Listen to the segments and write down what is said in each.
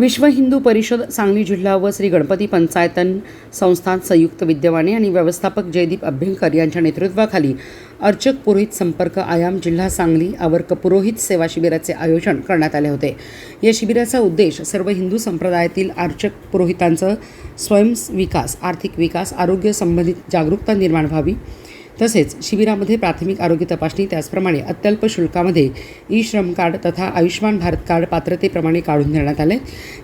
विश्व हिंदू परिषद सांगली जिल्हा व श्री गणपती पंचायतन संस्थान संयुक्त विद्यमाने आणि व्यवस्थापक जयदीप अभ्यंकर यांच्या नेतृत्वाखाली अर्चक पुरोहित संपर्क आयाम जिल्हा सांगली आवर्क पुरोहित सेवा शिबिराचे आयोजन करण्यात आले होते. या शिबिराचा उद्देश सर्व हिंदू संप्रदायातील अर्चक पुरोहितांचं स्वयंविकास आर्थिक विकास आरोग्य संबंधित जागरूकता निर्माण व्हावी. तसेच शिबिरामध्ये प्राथमिक आरोग्य तपासणी त्याचप्रमाणे अत्यल्प शुल्कामध्ये ई श्रम कार्ड तथा आयुष्यमान भारत कार्ड पात्रतेप्रमाणे काढून देण्यात आले.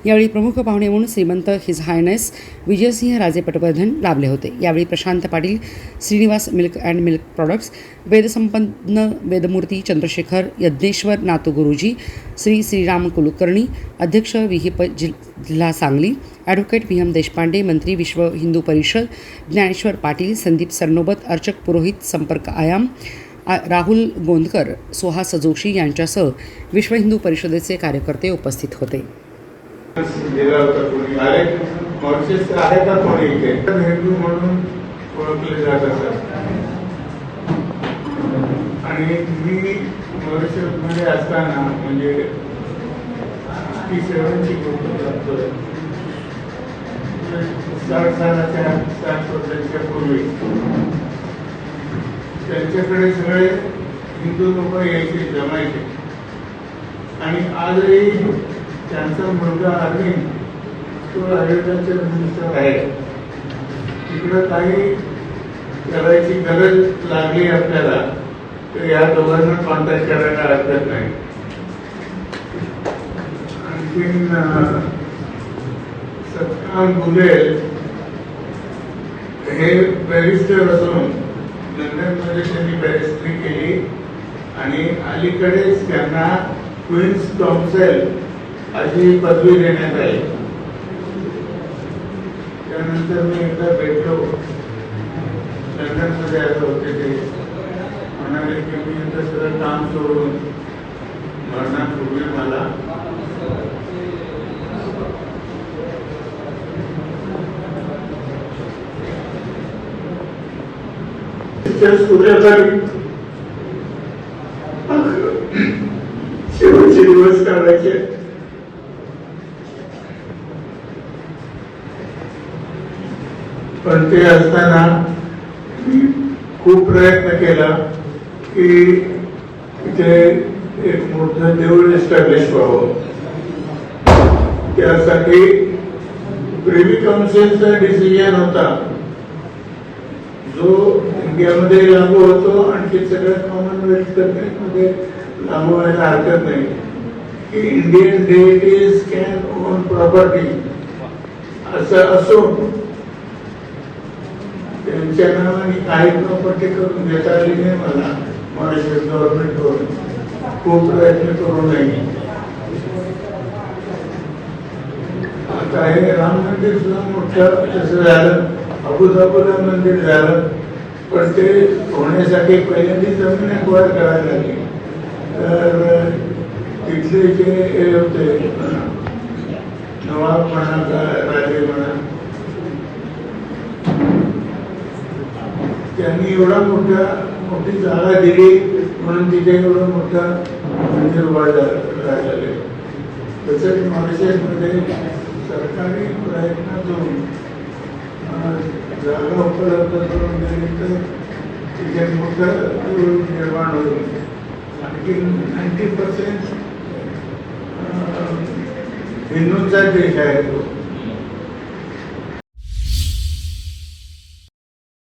यावेळी प्रमुख पाहुणे म्हणून श्रीमंत हिज हायनेस विजयसिंह राजे पटवर्धन लाभले होते. यावेळी Prashant Patil Shrinivas milk and milk products वेदसंपन्न वेदमूर्ती चंद्रशेखर यज्ञेश्वर नातू गुरुजी श्री श्रीराम कुलकर्णी अध्यक्ष विहिप जिल्हा Sangli advocate V. M. Deshpande मंत्री विश्व हिंदू परिषद ज्ञानेश्वर पाटील संदीप सरनोबत अर्चक पुरोहित रोहित संपर्क आयाम राहुल गोंदकर सुहास जोशी यांच्यासह विश्व हिंदू परिषदेचे कार्यकर्ते उपस्थित होते. आणि मी मॉरिशसमध्ये असताना म्हणजे ती सेवनची गोष्ट करतोय साठ सालाच्या साठ वर्षांच्या पूर्वी. त्यांच्याकडे सगळे हिंदू लोक यायचे जमायचे. आणि आजही त्यांचा मुलगा अरविंद तो आयुर्वेदाचे मिनिस्टर आहे. तिकडं काही करायची गरज लागली आपल्याला तर या दोघांना कॉन्टॅक्ट करायला हरकत नाही. आणखीन अं, सत्काम बुलेल हे बॅरिस्टर असून लंडनमध्ये त्यांनी बॅरिस्टरी केली आणि अलीकडेच त्यांना क्वीन्स काउन्सिल अशी पदवी देण्यात आली. त्यानंतर मी एकदा भेटलो. लंडनमध्ये आले होते ते. म्हणाले की मी आता सगळं काम सोडून मरणापूर्वी मला त्या सूर्याकाळी शेवटचे दिवस काढायचे पण ते असताना मी खूप प्रयत्न केला की इथे एक मोठं देऊळ एस्टॅब्लिश व्हावं त्यासाठी प्रेमी काउन्सिलचा डिसिजन होता जो इंडियामध्ये लागू होतो आणखी सगळ्या कॉमनवेल्थ कंट्रीजमध्ये लागू व्हायला हरकत नाही. की Indian deities can own property असं असून त्यांच्या नावाने काही प्रॉपर्टी करून घेता आली नाही मला. मॉरिशस गव्हर्नमेंटकडून खूप प्रयत्न करू नये. आता हे राम मंदिर सुद्धा मोठं तसं झालं. अबुधाबुला मंदिर झालं पण ते होण्यासाठी पहिल्यांदा जमीन गोळा करायला लागली तर तिथले जे हे होते नवाब म्हणा का राजे म्हणा त्यांनी एवढा मोठा मोठी जागा दिली म्हणून तिथे एवढं मोठं मंदिर उभारलं राहिलेलं आहे. तसंच मॉरिशसमध्ये सरकारी प्रयत्न करून जागा उपलब्ध करून दिली निर्माण होईल. आणखी नाईन्टी पर्सेंट हिंदूंचा देश आहे तो.